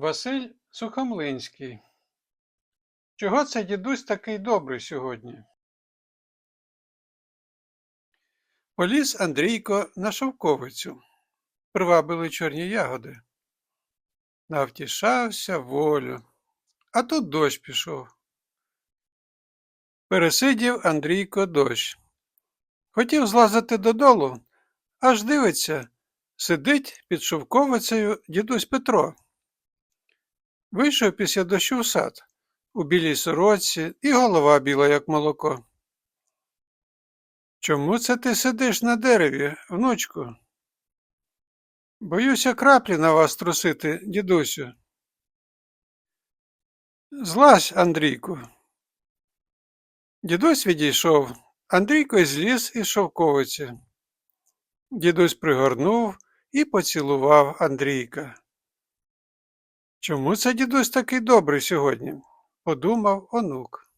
Василь Сухомлинський. Чого це дідусь такий добрий сьогодні? Поліз Андрійко на шовковицю. Привабили чорні ягоди. Навтішався волю, а тут дощ пішов. Пересидів Андрійко дощ. Хотів злазити додолу, аж дивиться, сидить під шовковицею дідусь Петро. Вийшов після дощу в сад, у білій сорочці і голова біла, як молоко. Чому це ти сидиш на дереві, внучку? Боюся краплі на вас трусити, дідусю. Злазь, Андрійку. Дідусь відійшов, Андрійко зліз із шовковиці. Дідусь пригорнув і поцілував Андрійка. Чому це дідусь такий добрий сьогодні? подумав онук.